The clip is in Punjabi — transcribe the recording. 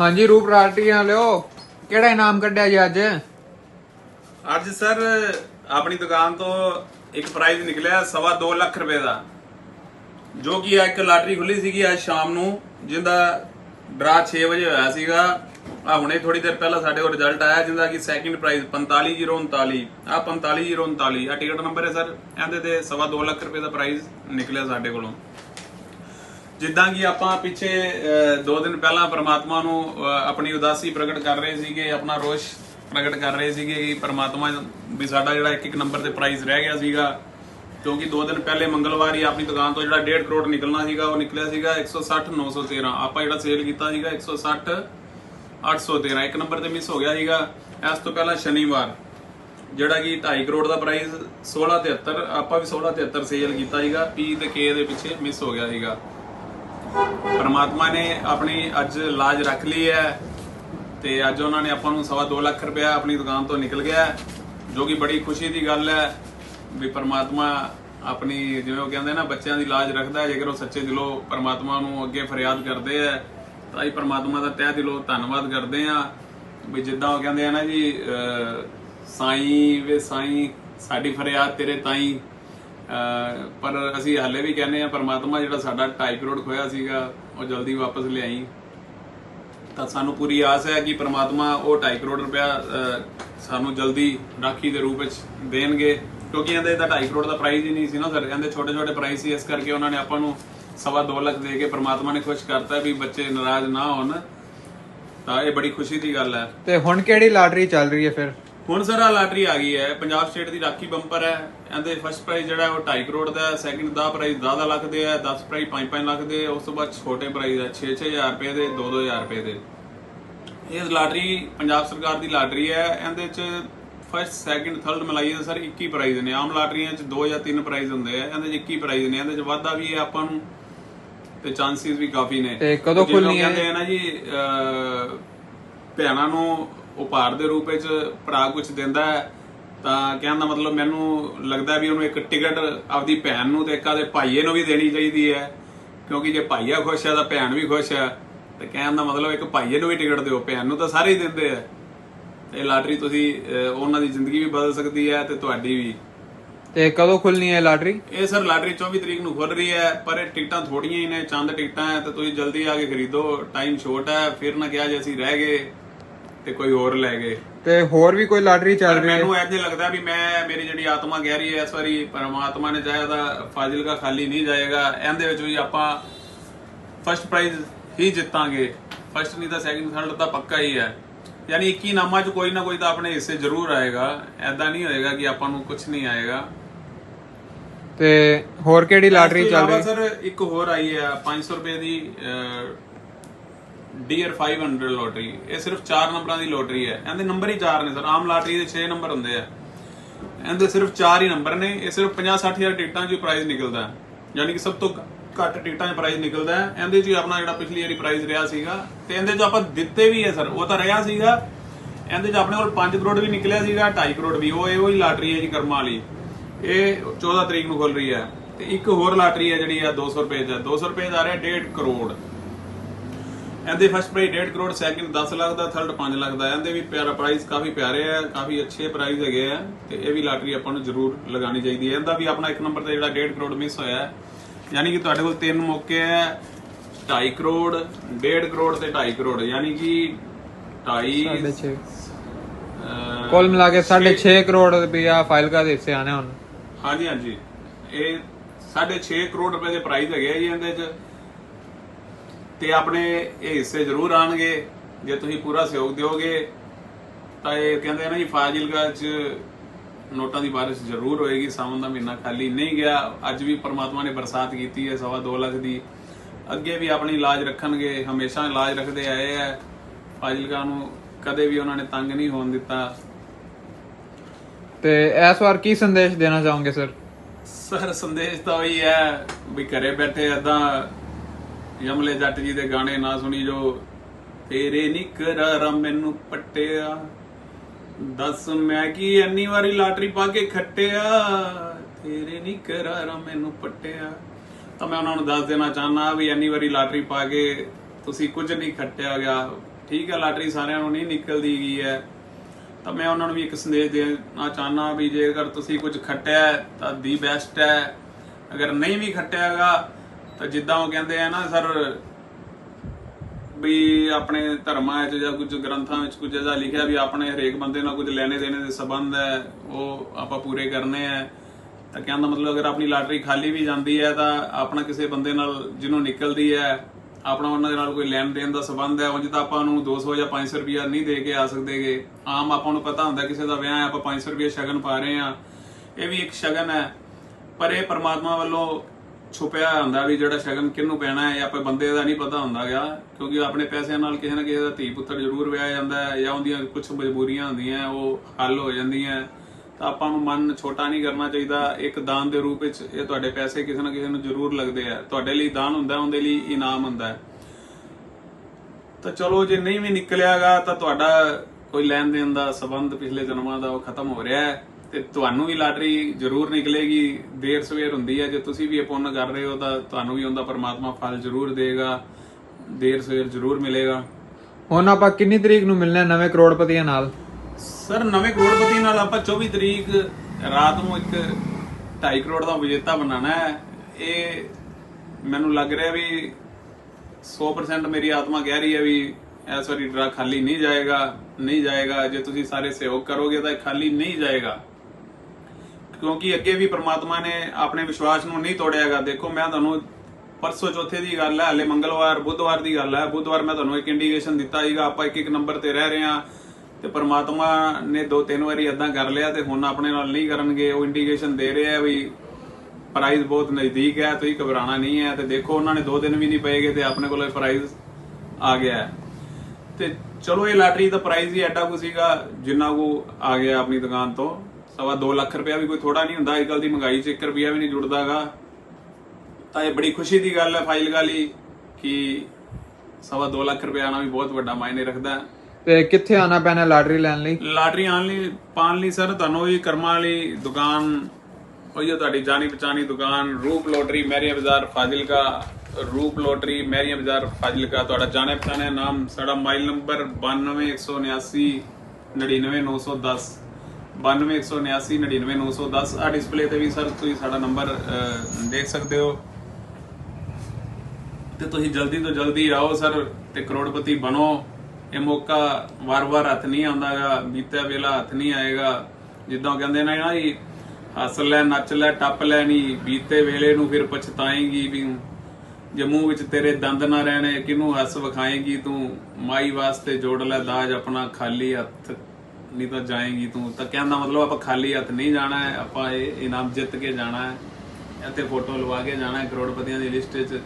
ਹਾਂਜੀ, ਰੂਪ ਰਾਟੀਆਂ ਲਿਓ। ਕਿਹੜਾ ਇਨਾਮ ਕੱਢਿਆ ਜੀ ਅੱਜ? ਅੱਜ ਸਰ, ਆਪਣੀ ਦੁਕਾਨ ਤੋਂ ਇੱਕ ਪ੍ਰਾਈਜ਼ ਨਿਕਲਿਆ, ਸਵਾ ਦੋ ਲੱਖ ਰੁਪਏ ਦਾ। ਜੋ ਕਿ ਇੱਕ ਲਾਟਰੀ ਖੁੱਲੀ ਸੀਗੀ ਅੱਜ ਸ਼ਾਮ ਨੂੰ ਜਿਹਦਾ ਡਰਾ 6 ਵਜੇ ਹੋਇਆ ਸੀਗਾ। ਆ ਹੁਣੇ ਥੋੜੀ ਦੇਰ ਪਹਿਲਾਂ ਸਾਡੇ ਕੋਲ ਰਿਜ਼ਲਟ ਆਇਆ ਜਿਹਦਾ ਕਿ ਸੈਕਿੰਡ ਪ੍ਰਾਈਜ਼ 45039 ਆ 45039 ਆ ਟਿਕਟ ਨੰਬਰ ਹੈ ਸਰ, ਇਹਦੇ ਤੇ ਸਵਾ ਦੋ ਲੱਖ ਰੁਪਏ ਦਾ ਪ੍ਰਾਈਜ਼ ਨਿਕਲਿਆ ਸਾਡੇ ਕੋਲੋਂ। ਜਿੱਦਾਂ ਕਿ ਆਪਾਂ ਪਿੱਛੇ ਅਹ, ਦੋ ਦਿਨ ਪਹਿਲਾਂ ਪ੍ਰਮਾਤਮਾ ਨੂੰ ਆਪਣੀ ਉਦਾਸੀ ਪ੍ਰਗਟ ਕਰ ਰਹੇ ਸੀਗੇ ਆਪਣਾ ਰੋਸ਼ ਪ੍ਰਗਟ ਕਰ ਰਹੇ ਸੀਗੇ ਕਿ ਪ੍ਰਮਾਤਮਾ ਵੀ ਸਾਡਾ ਜਿਹੜਾ ਇੱਕ ਇੱਕ ਨੰਬਰ ਤੇ ਪ੍ਰਾਈਜ਼ ਰਹਿ ਗਿਆ ਸੀਗਾ। ਕਿਉਂਕਿ ਦੋ ਦਿਨ ਪਹਿਲੇ ਮੰਗਲਵਾਰ ਹੀ ਆਪਣੀ ਦੁਕਾਨ ਤੋਂ ਜਿਹੜਾ 1.5 ਕਰੋੜ ਨਿਕਲਣਾ ਸੀਗਾ ਉਹ ਨਿਕਲਿਆ ਸੀਗਾ 160 913 ਆਪਾਂ ਜਿਹੜਾ ਸੇਲ ਕੀਤਾ ਸੀਗਾ 160 813 ਇੱਕ ਨੰਬਰ ਤੇ ਮਿਸ ਹੋ ਗਿਆ ਸੀਗਾ ਇਸ ਤੋਂ ਪਹਿਲਾਂ ਸ਼ਨੀਵਾਰ। ਜਿਹੜਾ ਕਿ 2.5 ਕਰੋੜ ਦਾ ਪ੍ਰਾਈਜ਼ 1673 ਆਪਾਂ ਵੀ 1673 ਸੇਲ ਕੀਤਾ ਸੀਗਾ। ਪੀ ਤੇ ਕੇ ਦੇ ਪਿੱਛੇ ਮਿਸ ਹੋ ਗਿਆ ਸੀਗਾ। ਪਰਮਾਤਮਾ ਨੇ ਆਪਣੀ ਅੱਜ ਲਾਜ ਰੱਖ ਲਈ ਹੈ ਤੇ ਅੱਜ ਉਹਨਾਂ ਨੇ ਆਪਾਂ ਨੂੰ ਸਵਾ ਦੋ ਲੱਖ ਰੁਪਇਆ ਆਪਣੀ ਦੁਕਾਨ ਤੋਂ ਨਿਕਲ ਗਿਆ ਜੋ ਕਿ ਬੜੀ ਖੁਸ਼ੀ ਦੀ ਗੱਲ ਹੈ ਵੀ ਪਰਮਾਤਮਾ ਆਪਣੀ ਜਿਵੇਂ ਉਹ ਕਹਿੰਦੇ ਨਾ ਬੱਚਿਆਂ ਦੀ ਲਾਜ ਰੱਖਦਾ ਜੇਕਰ ਉਹ ਸੱਚੇ ਦਿਲੋਂ ਪਰਮਾਤਮਾ ਨੂੰ ਅੱਗੇ ਫਰਿਆਦ ਕਰਦੇ ਆ ਤਾਂ ਹੀ ਪਰਮਾਤਮਾ ਦਾ ਤਹਿ ਦਿਲੋਂ ਧੰਨਵਾਦ ਕਰਦੇ ਆ ਵੀ ਜਿੱਦਾਂ ਉਹ ਕਹਿੰਦੇ ਆ ਨਾ ਜੀ ਅਹ, ਸਾਈਂ ਵੇ ਸਾਈਂ ਸਾਡੀ ਫਰਿਆਦ ਤੇਰੇ ਤਾਈਂ। ਪਰ ਅਸੀਂ ਹਾਲੇ ਵੀ ਕਹਿੰਦੇ ਆ ਪਰਮਾਤਮਾ ਜਿਹੜਾ ਸਾਡਾ 2.5 ਕਰੋੜ ਖੋਇਆ ਸੀਗਾ ਉਹ ਜਲਦੀ ਵਾਪਸ ਲਿਆਈ। ਤਾਂ ਸਾਨੂੰ ਪੂਰੀ ਆਸ ਹੈ ਕਿ ਪ੍ਰਮਾਤਮਾ ਉਹ 2.5 ਕਰੋੜ ਰੁਪਇਆ ਅਹ, ਸਾਨੂੰ ਜਲਦੀ ਰਾਖੀ ਦੇ ਰੂਪ ਵਿੱਚ ਦੇਣਗੇ। ਕਿਉਂਕਿ ਇਹਦੇ ਤਾਂ 2.5 ਕਰੋੜ ਦਾ ਪ੍ਰਾਈਜ਼ ਹੀ ਨਹੀਂ ਸੀ ਨਾ ਸਰ। ਇਹਦੇ ਛੋਟੇ ਛੋਟੇ ਪ੍ਰਾਈਜ਼ ਸੀ ਇਸ ਕਰਕੇ ਉਹਨਾਂ ਨੇ ਆਪਾਂ ਨੂੰ ਸਵਾ ਦੋ ਲੱਖ ਦੇ ਕੇ ਪ੍ਰਮਾਤਮਾ ਨੇ ਖੁਸ਼ ਕਰਤਾ ਵੀ ਬੱਚੇ ਨਾਰਾਜ਼ ਨਾ ਹੋਣ। ਤਾਂ ਇਹ ਬੜੀ ਖੁਸ਼ੀ ਦੀ ਗੱਲ ਹੈ। ਤੇ ਹੁਣ ਕਿਹੜੀ ਲਾਟਰੀ ਚੱਲ ਰਹੀ ਹੈ ਫਿਰ? ਹੁਣ ਸਰ ਆ ਲਾਟਰੀ ਆ ਗਈ ਹੈ। ਪੰਜਾਬ ਸਟੇਟ ਦੀ ਰਾਖੀ ਬੰਪਰ ਹੈ। ਇਹਦੇ ਫਸਟ ਪ੍ਰਾਈਜ਼ ਜਿਹੜਾ ਉਹ 2.5 ਕਰੋੜ ਦਾ ਹੈ ਸੈਕਿੰਡ ਦਾ ਪ੍ਰਾਈਜ਼ 10 ਲੱਖ ਦੇ ਹੈ 10 ਪ੍ਰਾਈਜ਼ 5-5 ਲੱਖ ਦੇ ਉਸ ਤੋਂ ਬਾਅਦ ਛੋਟੇ ਪ੍ਰਾਈਜ਼ ਹੈ 6-6000 ਰੁਪਏ ਦੇ 2-2000 ਰੁਪਏ ਦੇ। ਇਹ ਲਾਟਰੀ ਪੰਜਾਬ ਸਰਕਾਰ ਦੀ ਲਾਟਰੀ ਹੈ ਇਹਦੇ ਚ ਫਸਟ ਸੈਕਿੰਡ ਥਰਡ ਮਿਲਾਈਏ ਤਾਂ ਸਰ 21 ਪ੍ਰਾਈਜ਼ ਨੇ। ਆਮ ਲਾਟਰੀਆਂ ਚ 2 ਜਾਂ 3 ਪ੍ਰਾਈਜ਼ ਹੁੰਦੇ ਆ ਇਹਦੇ ਚ 21 ਪ੍ਰਾਈਜ਼ ਨੇ ਇਹਦੇ ਚ ਵਾਧਾ ਵੀ ਹੈ ਆਪਾਂ ਨੂੰ ਤੇ ਚਾਂਸਸ ਵੀ ਕਾਫੀ ਨੇ। ਤੇ ਕਦੋਂ ਖੁੱਲਣੀ ਹੈ? ਕਹਿੰਦੇ ਆ ਨਾ ਜੀ ਭੈਣਾਂ ਨੂੰ ਉਪਹਾਰ ਦੇ ਰੂਪ ਵਿੱਚ ਭਰਾ ਕੁਝ ਦਿੰਦਾ ਹੈ ਤਾਂ ਕਹਿਣ ਦਾ ਮਤਲਬ ਮੈਨੂੰ ਲੱਗਦਾ ਵੀ ਉਹਨੂੰ ਇੱਕ ਟਿਕਟ ਆਪਦੀ ਭੈਣ ਨੂੰ ਤੇ ਇੱਕ ਆਦੇ ਭਾਈਏ ਨੂੰ ਵੀ ਦੇਣੀ ਚਾਹੀਦੀ ਹੈ। ਕਿਉਂਕਿ ਜੇ ਭਾਈਆ ਖੁਸ਼ ਹੈ ਤਾਂ ਭੈਣ ਵੀ ਖੁਸ਼ ਹੈ। ਤੇ ਕਹਿਣ ਦਾ ਮਤਲਬ ਇੱਕ ਭਾਈਏ ਨੂੰ ਵੀ ਟਿਕਟ ਦਿਓ ਭੈਣ ਨੂੰ ਤਾਂ ਸਾਰੇ ਹੀ ਦਿੰਦੇ ਆ। ਇਹ ਲਾਟਰੀ ਤੁਸੀਂ ਉਹਨਾਂ ਦੀ ਜ਼ਿੰਦਗੀ ਵੀ ਬਦਲ ਸਕਦੀ ਹੈ ਤੇ ਤੁਹਾਡੀ ਵੀ। ਤੇ ਕਦੋਂ ਖੁੱਲਣੀ ਹੈ ਲਾਟਰੀ? ਇਹ ਸਰ ਲਾਟਰੀ 24 ਤਰੀਕ ਨੂੰ ਖੁੱਲ ਰਹੀ ਹੈ ਪਰ ਇਹ ਟਿਕਟਾਂ ਥੋੜੀਆਂ ਹੀ ਨੇ ਚੰਦ ਟਿਕਟਾਂ ਹੈ ਤੇ ਤੁਸੀਂ ਜਲਦੀ ਆ ਕੇ ਖਰੀਦੋ। ਟਾਈਮ ਛੋਟ ਹੈ ਫਿਰ ਨਾ ਕਿਹਾ ਜੇ ਅਸੀਂ ਰਹਿ ਗਏ। ਤੇ ਕੋਈ ਹੋਰ ਲੈ ਗਏ। ਤੇ ਹੋਰ ਵੀ ਕੋਈ ਲਾਟਰੀ ਚੱਲ ਰਹੀ ਹੈ? ਮੈਨੂੰ ਇੰਜ ਲੱਗਦਾ ਵੀ ਮੈਂ ਮੇਰੀ ਜਿਹੜੀ ਆਤਮਾ ਕਹਿ ਰਹੀ ਹੈ ਇਸ ਵਾਰੀ ਪਰਮਾਤਮਾ ਨੇ ਚਾਹਿਆ ਤਾਂ ਫਾਜ਼ਿਲਕਾ ਖਾਲੀ ਨਹੀਂ ਜਾਏਗਾ। ਇਹਦੇ ਵਿੱਚ ਵੀ ਆਪਾਂ ਫਸਟ ਪ੍ਰਾਈਜ਼ ਹੀ ਜਿੱਤਾਂਗੇ। ਫਸਟ ਨਹੀਂ ਤਾਂ ਸੈਕਿੰਡ ਥਰਡ ਤਾਂ ਪੱਕਾ ਹੀ ਹੈ। ਯਾਨੀ 21 ਨਾਮਾਂ 'ਚ ਕੋਈ ਨਾ ਕੋਈ ਤਾਂ ਆਪਣੇ ਹਿੱਸੇ ਜ਼ਰੂਰ ਆਏਗਾ। ਐਦਾਂ ਨਹੀਂ ਹੋਏਗਾ ਕਿ ਆਪਾਂ ਨੂੰ ਕੁਝ ਨਹੀਂ ਆਏਗਾ। ਤੇ ਹੋਰ ਕਿਹੜੀ ਲਾਟਰੀ ਚੱਲ ਰਹੀ? ਸਰ ਇੱਕ ਹੋਰ ਆਈ ਹੈ 500 ਰੁਪਏ ਦੀ ਡੀਅਰ 500 ਲੋਟਰੀ ਇਹ ਸਿਰਫ 4 ਨੰਬਰਾਂ ਦੀ ਲੋਟਰੀ ਹੈ। ਇਹਦੇ ਨੰਬਰ ਹੀ 4 ਨੇ ਸਰ। ਆਮ ਲਾਟਰੀ ਦੇ 6 ਨੰਬਰ ਹੁੰਦੇ ਆ। ਇਹਦੇ ਸਿਰਫ 4 ਹੀ ਨੰਬਰ ਨੇ। ਇਹ ਸਿਰਫ 50 60000 ਟਿਕਟਾਂ 'ਚ ਪ੍ਰਾਈਜ਼ ਨਿਕਲਦਾ ਯਾਨੀ ਕਿ ਸਭ ਤੋਂ ਘੱਟ ਟਿਕਟਾਂ 'ਚ ਪ੍ਰਾਈਜ਼ ਨਿਕਲਦਾ ਹੈ। ਇਹਦੇ 'ਚ ਆਪਣਾ ਜਿਹੜਾ ਪਿਛਲੀ ਵਾਰੀ ਪ੍ਰਾਈਜ਼ ਰਿਹਾ ਸੀਗਾ ਤੇ ਇਹਦੇ 'ਚ ਆਪਾਂ ਦਿੱਤੇ ਵੀ ਹੈ ਸਰ। ਉਹ ਤਾਂ ਰਿਹਾ ਸੀਗਾ। ਇਹਦੇ 'ਚ ਆਪਣੇ ਕੋਲ 5 ਕਰੋੜ ਵੀ ਨਿਕਲਿਆ ਸੀਗਾ 2.5 ਕਰੋੜ ਵੀ। ਉਹ ਇਹੋ ਹੀ ਲਾਟਰੀ ਹੈ ਜੀ ਕਰਮਾ ਵਾਲੀ। ਇਹ 14 ਤਰੀਕ ਨੂੰ ਖੁੱਲ ਰਹੀ ਹੈ। ਤੇ ਇੱਕ ਹੋਰ ਲਾਟਰੀ ਹੈ ਜਿਹੜੀ ਆ 200 ਰੁਪਏ ਦਾ 200 ਰੁਪਏ ਦਾ ਆ ਰਿਹਾ 1.5 ਕਰੋੜ। ਇਹਦੇ first prize 1.5 crore second 10 lakh ਦਾ ਥਰਡ 5 ਲੱਖ ਦਾ। ਇਹਦੇ ਵੀ ਪਿਆਰਾ ਪ੍ਰਾਈਜ਼ ਕਾਫੀ ਪਿਆਰੇ ਆ ਕਾਫੀ ਅੱਛੇ ਪ੍ਰਾਈਜ਼ ਹੈਗੇ ਆ। ਤੇ ਇਹ ਵੀ ਲਾਟਰੀ ਆਪਾਂ ਨੂੰ ਜ਼ਰੂਰ ਲਗਾਉਣੀ ਚਾਹੀਦੀ ਹੈ। ਇਹਦਾ ਵੀ ਆਪਣਾ ਇੱਕ ਨੰਬਰ ਤੇ ਜਿਹੜਾ 1.5 ਕਰੋੜ ਮਿਸ ਹੋਇਆ ਹੈ। ਯਾਨੀ ਕਿ ਤੁਹਾਡੇ ਕੋਲ ਤਿੰਨ ਮੌਕੇ ਹੈ 2.5 ਕਰੋੜ 1.5 ਕਰੋੜ ਤੇ 2.5 ਕਰੋੜ। ਯਾਨੀ ਕਿ 2.5 6 ਅਹ, ਕੁੱਲ ਮਿਲਾ ਕੇ 6.5 ਕਰੋੜ ਰੁਪਇਆ ਫਾਈਲ ਕਾ ਦੇ ਹਿੱਸੇ ਆਨੇ ਹੁਣ? ਹਾਂਜੀ ਹਾਂਜੀ। ਇਹ 6.5 ਕਰੋੜ ਰੁਪਏ ਦੇ ਪ੍ਰਾਈਜ਼ ਹੈਗੇ ਆ ਜੀ ਇਹਦੇ ਚ। ਤੇ ਆਪਣੇ ਇਹ ਹਿੱਸੇ ਜ਼ਰੂਰ ਆਣਗੇ। ਜੇ ਤੁਸੀਂ ਪੂਰਾ ਸਹਿਯੋਗ ਦਿਓਗੇ ਤਾਂ ਇਹ ਕਹਿੰਦੇ ਨਾ ਜੀ ਫਾਜ਼ਿਲਕਾ ਚ ਨੋਟਾਂ ਦੀ ਬਾਰਿਸ਼ ਜ਼ਰੂਰ ਹੋਏਗੀ। ਸਾਵਣ ਦਾ ਮਹੀਨਾ ਖਾਲੀ ਨਹੀਂ ਗਿਆ। ਅੱਜ ਵੀ ਪ੍ਰਮਾਤਮਾ ਨੇ ਬਰਸਾਤ ਕੀਤੀ ਹੈ ਸਵਾ ਦੋ ਲੱਖ ਦੀ। ਅੱਗੇ ਵੀ ਆਪਣੀ ਲਾਜ ਰੱਖਣਗੇ। ਹਮੇਸ਼ਾ ਲਾਜ ਰੱਖਦੇ ਆਏ ਆ। ਫਾਜ਼ਿਲਕਾ ਨੂੰ ਕਦੇ ਵੀ ਉਹਨਾਂ ਨੇ ਤੰਗ ਨਹੀਂ ਹੋਣ ਦਿੱਤਾ। ਤੇ ਇਸ ਵਾਰ ਕੀ ਸੰਦੇਸ਼ ਦੇਣਾ ਚਾਹੋਗੇ ਸਰ? ਸਰ ਸੰਦੇਸ਼ ਤਾਂ ਉਹੀ ਹੈ ਵੀ ਘਰੇ ਬੈਠੇ ਏਦਾਂ ਯਮਲੇ ਜੱਟ ਜੀ ਦੇ ਗਾਣੇ ਨਾ ਸੁਣੀ ਜੋ, ਤੇਰੇ ਨਿਕਰਾਰਾ ਮੈਨੂੰ ਪੱਟਿਆ। ਦੱਸ ਮੈਂ ਕੀ ਇੰਨੀ ਵਾਰੀ ਲਾਟਰੀ ਪਾ ਕੇ ਖੱਟਿਆ। ਤੇਰੇ ਨਿਕਰਾਰਾ ਮੈਨੂੰ ਪੱਟਿਆ। ਤਾਂ ਮੈਂ ਉਹਨਾਂ ਨੂੰ ਦੱਸ ਦੇਣਾ ਚਾਹਨਾ ਵੀ ਇੰਨੀ ਵਾਰੀ ਲਾਟਰੀ ਪਾ ਕੇ ਤੁਸੀਂ ਕੁਝ ਨਹੀਂ ਖੱਟਿਆ ਗਿਆ। ਠੀਕ ਹੈ ਲਾਟਰੀ ਸਾਰਿਆਂ ਨੂੰ ਨਹੀਂ ਨਿਕਲਦੀ ਗਈ ਹੈ। ਤਾਂ ਮੈਂ ਉਹਨਾਂ ਨੂੰ ਵੀ ਇੱਕ ਸੰਦੇਸ਼ ਦੇਣਾ ਚਾਹਨਾ ਵੀ ਜੇਕਰ ਤੁਸੀਂ ਕੁਝ ਖੱਟਿਆ ਤਾਂ ਦੀ ਬੈਸਟ ਹੈ। ਅਗਰ ਨਹੀਂ ਵੀ ਖੱਟਿਆਗਾ ਤਾਂ ਜਿੱਦਾਂ ਉਹ ਕਹਿੰਦੇ ਆ ਨਾ ਸਰ, ਵੀ ਆਪਣੇ ਧਰਮਾਂ ਵਿੱਚ ਜਾਂ ਕੁਝ ਗ੍ਰੰਥਾਂ ਵਿੱਚ ਕੁਝ ਅਜਾ ਲਿਖਿਆ ਵੀ ਆਪਣੇ ਹਰੇਕ ਬੰਦੇ ਨਾਲ ਕੁਝ ਲੈਣੇ ਦੇਣੇ ਦੇ ਸਬੰਧ ਹੈ, ਉਹ ਆਪਾਂ ਪੂਰੇ ਕਰਨੇ ਆ ਤਾਂ ਕਹਿੰਦਾ ਮਤਲਬ ਅਗਰ ਆਪਣੀ ਲਾਟਰੀ ਖਾਲੀ ਵੀ ਜਾਂਦੀ ਹੈ ਤਾਂ ਆਪਣਾ ਕਿਸੇ ਬੰਦੇ ਨਾਲ ਜਿਹਨੂੰ ਨਿਕਲਦੀ ਹੈ, ਆਪਣਾ ਉਹਨਾਂ ਦੇ ਨਾਲ ਕੋਈ ਲੈਣ ਦੇਣ ਦਾ ਸਬੰਧ ਹੈ, ਉਂਝ ਤਾਂ ਆਪਾਂ ਨੂੰ 200 ਜਾਂ 500 ਰੁਪਇਆ ਨਹੀਂ ਦੇ ਕੇ ਆ ਸਕਦੇਗੇ। ਆਮ ਆਪਾਂ ਨੂੰ ਪਤਾ ਹੁੰਦਾ ਕਿਸੇ ਦਾ ਵਿਆਹ ਹੈ, ਆਪਾਂ 500 ਰੁਪਏ ਸ਼ਗਨ ਪਾ ਰਹੇ ਆ ਇਹ ਵੀ ਇੱਕ ਸ਼ਗਨ ਹੈ। ਪਰ ਇਹ ਪਰਮਾਤਮਾ ਵੱਲੋਂ ਛੁਪਿਆ ਹੁੰਦਾ ਵੀ ਜਿਹੜਾ ਸ਼ਗਨ ਕਿਹਨੂੰ ਪੈਣਾ ਹੈ ਆਪਾਂ ਬੰਦੇ ਦਾ ਨਹੀਂ ਪਤਾ ਹੁੰਦਾ ਗਿਆ ਕਿਉਂਕਿ ਆਪਣੇ ਪੈਸਿਆਂ ਨਾਲ ਕਿਸੇ ਨਾ ਕਿਸੇ ਦਾ ਧੀ ਪੁੱਤਰ ਜ਼ਰੂਰ ਵਿਆਹ ਜਾਂਦਾ ਹੈ ਜਾਂ ਉਹਦੀਆਂ ਕੁਝ ਮਜਬੂਰੀਆਂ ਹੁੰਦੀਆਂ ਉਹ ਹੱਲ ਹੋ ਜਾਂਦੀਆਂ ਤਾਂ ਆਪਾਂ ਨੂੰ ਮਨ ਛੋਟਾ ਨਹੀਂ ਕਰਨਾ ਚਾਹੀਦਾ, ਇੱਕ ਦਾਨ ਦੇ ਰੂਪ ਵਿੱਚ ਇਹ ਤੁਹਾਡੇ ਪੈਸੇ ਕਿਸੇ ਨਾ ਕਿਸੇ ਨੂੰ ਜ਼ਰੂਰ ਲੱਗਦੇ ਆ ਤੁਹਾਡੇ ਲਈ ਦਾਨ ਹੁੰਦਾ ਉਹਦੇ ਲਈ ਇਨਾਮ ਹੁੰਦਾ ਤਾਂ ਚਲੋ ਜੇ ਨਹੀਂ ਵੀ ਨਿਕਲਿਆਗਾ, ਤਾਂ ਤੁਹਾਡਾ ਕੋਈ ਲੈਣ ਦੇਣ ਦਾ ਸਬੰਧ ਪਿਛਲੇ ਜਨਮਾਂ ਦਾ ਉਹ ਖਤਮ ਹੋ ਰਿਹਾ ਹੈ। ਤੇ ਤੁਹਾਨੂੰ ਵੀ ਲਾਟਰੀ ਜ਼ਰੂਰ ਨਿਕਲੇਗੀ ਦੇਰ ਸਵੇਰ ਹੁੰਦੀ ਹੈ। ਜੇ ਤੁਸੀਂ ਵੀ ਇਹ ਪੁੰਨ ਕਰ ਰਹੇ ਹੋ ਤਾਂ ਤੁਹਾਨੂੰ ਵੀ ਉਹਦਾ ਪਰਮਾਤਮਾ ਫਲ ਜ਼ਰੂਰ ਦੇਗਾ ਦੇਰ ਸਵੇਰ ਜ਼ਰੂਰ ਮਿਲੇਗਾ। ਹੁਣ ਆਪਾਂ ਕਿੰਨੀ ਤਰੀਕ ਨੂੰ ਮਿਲਣਾ ਨਵੇਂ ਕਰੋੜਪਤੀਆਂ ਨਾਲ? ਸਰ ਨਵੇਂ ਕਰੋੜਪਤੀ ਨਾਲ ਆਪਾਂ 24 ਤਰੀਕ ਰਾਤ ਨੂੰ ਇੱਕ 2.5 ਕਰੋੜ ਦਾ ਵਿਜੇਤਾ ਬਣਾਉਣਾ ਹੈ। ਇਹ ਮੈਨੂੰ ਲੱਗ ਰਿਹਾ ਵੀ 100% ਮੇਰੀ ਆਤਮਾ ਕਹਿ ਰਹੀ ਹੈ ਵੀ ਇਸ ਵਾਰੀ ਡਰਾ ਖਾਲੀ ਨਹੀਂ ਜਾਏਗਾ ਨਹੀਂ ਜਾਏਗਾ। ਜੇ ਤੁਸੀਂ ਸਾਰੇ ਸਹਿਯੋਗ ਕਰੋਗੇ ਤਾਂ ਖਾਲੀ ਨਹੀਂ ਜਾਏਗਾ। ਕਿਉਂਕਿ ਅੱਗੇ ਵੀ ਪ੍ਰਮਾਤਮਾ ਨੇ ਆਪਣੇ ਵਿਸ਼ਵਾਸ ਨੂੰ ਨਹੀਂ ਤੋੜਿਆਗਾ। ਦੇਖੋ, ਮੈਂ ਤੁਹਾਨੂੰ ਪਰਸੋਂ ਚੌਥੇ ਦੀ ਗੱਲ ਹੈ, ਹਲੇ ਮੰਗਲਵਾਰ, ਬੁੱਧਵਾਰ ਦੀ ਗੱਲ ਹੈ। ਬੁੱਧਵਾਰ ਮੈਂ ਤੁਹਾਨੂੰ ਇੱਕ ਇੰਡੀਕੇਸ਼ਨ ਦਿੱਤਾ ਸੀਗਾ, ਆਪਾਂ ਇੱਕ ਇੱਕ ਨੰਬਰ ਤੇ ਰਹਿ ਰਹੇ ਹਾਂ ਤੇ ਪਰਮਾਤਮਾ ਨੇ ਦੋ ਤਿੰਨ ਵਾਰੀ ਇਦਾਂ ਕਰ ਲਿਆ ਤੇ ਹੁਣ ਆਪਣੇ ਨਾਲ ਨਹੀਂ ਕਰਨਗੇ। ਉਹ ਇੰਡੀਕੇਸ਼ਨ ਦੇ ਰਿਹਾ ਵੀ ਪ੍ਰਾਈਜ਼ ਬਹੁਤ ਨਜ਼ਦੀਕ ਹੈ, ਤੁਸੀਂ ਘਬਰਾਣਾ ਨਹੀਂ ਹੈ ਤੇ ਦੇਖੋ, ਉਹਨਾਂ ਨੇ ਦੋ ਦਿਨ ਵੀ ਨਹੀਂ ਪਏਗੇ ਤੇ ਆਪਣੇ ਕੋਲ ਪ੍ਰਾਈਜ਼ ਆ ਗਿਆ ਹੈ। ਤੇ ਚਲੋ, ਇਹ ਲਾਟਰੀ ਦਾ ਪ੍ਰਾਈਜ਼ ਹੀ ਐਡਾ ਕੁ ਸੀਗਾ, ਜਿੰਨਾ ਕੁ ਆ ਗਿਆ ਆਪਣੀ ਦੁਕਾਨ ਤੋਂ। ਸਵਾ 2 ਲੱਖ ਰੁਪਇਆ ਵੀ ਕੋਈ ਥੋੜਾ ਨਹੀਂ ਹੁੰਦਾ ਅੱਜਕੱਲ ਦੀ ਮਹਿੰਗਾਈ 'ਚ 1 ਰੁਪਿਆ ਵੀ ਨਹੀਂ ਜੁੜਦਾਗਾ। ਤਾਂ ਇਹ ਬੜੀ ਖੁਸ਼ੀ ਦੀ ਗੱਲ ਹੈ ਫਾਈਲ ਗਾਲੀ ਕਿ ਸਵਾ 2 ਲੱਖ ਰੁਪਇਆ ਆਣਾ ਵੀ ਬਹੁਤ ਵੱਡਾ ਮਾਇਨੇ ਰੱਖਦਾ। ਤੇ ਕਿੱਥੇ ਆਣਾ ਪੈਣਾ ਲਾਟਰੀ ਲੈਣ ਲਈ? ਲਾਟਰੀ ਆਉਣ ਲਈ ਪਾਣ ਲਈ ਸਰ ਤੁਹਾਨੂੰ ਵੀ ਕਰਮਾਂ ਵਾਲੀ ਦੁਕਾਨ ਉਹੀ ਹੈ ਤੁਹਾਡੀ ਜਾਣੀ ਪਛਾਣੀ ਦੁਕਾਨ ਰੂਪ ਲੋਟਰੀ ਮੈਰੀਆ ਬਾਜ਼ਾਰ ਫਾਜ਼ਿਲਕਾ ਰੂਪ ਲੋਟਰੀ ਮੈਰੀਆ ਬਾਜ਼ਾਰ ਫਾਜ਼ਿਲਕਾ ਤੁਹਾਡਾ ਜਾਣੇ ਪਛਾਣੇ ਨਾਮ ਸਾਡਾ ਮੋਬਾਈਲ ਨੰਬਰ 92179 99910 92179 99910 ਆ ਡਿਸਪਲੇ ਤੇ ਵੀ ਸਰ ਤੁਸੀਂ ਸਾਡਾ ਨੰਬਰ ਦੇਖ ਸਕਦੇ ਹੋ। ਤੇ ਤੁਸੀਂ ਜਲਦੀ ਤੋਂ ਜਲਦੀ ਆਓ ਸਰ ਤੇ ਕਰੋੜਪਤੀ ਬਣੋ। ਇਹ ਮੌਕਾ ਵਾਰ-ਵਾਰ ਹੱਥ ਨਹੀਂ ਆਉਂਦਾਗਾ, ਬੀਤਿਆ ਵੇਲਾ ਹੱਥ ਨਹੀਂ ਆਏਗਾ। ਜਿੱਦਾਂ ਕਹਿੰਦੇ ਨੇ ਨਾ ਜੀ, ਹੱਸ ਲੈ, ਨੱਚ ਲੈ, ਟੱਪ ਲੈ ਨਹੀਂ, ਬੀਤੇ ਵੇਲੇ ਨੂੰ ਫਿਰ ਪਛਤਾਏਂਗੀ ਵੀ ਜੇ ਮੂੰਹ ਵਿੱਚ ਤੇਰੇ ਦੰਦ ਨਾ ਰਹਿਣੇ ਕਿਨੂੰ ਹੱਸ ਵਿਖਾਏਂਗੀ ਤੂੰ? ਮਾਈ ਵਾਸਤੇ ਜੋੜ ਲੈ ਦਾਜ ਆਪਣਾ ਖਾਲੀ ਹੱਥ। ਨਹੀਂ ਤਾਂ ਜਾਏਂਗੀ ਤੂੰ। ਤਾਂ ਕਹਿੰਦਾ ਮਤਲਬ ਆਪਾਂ ਖਾਲੀ ਹੱਥ ਨਹੀਂ ਜਾਣਾ ਹੈ, ਆਪਾਂ ਇਹ ਇਨਾਮ ਜਿੱਤ ਕੇ ਜਾਣਾ ਹੈ, ਇੱਥੇ ਫੋਟੋ ਲਵਾ ਕੇ ਜਾਣਾ ਹੈ ਕਰੋੜਪਤੀਆਂ ਦੀ ਲਿਸਟ 'ਚ।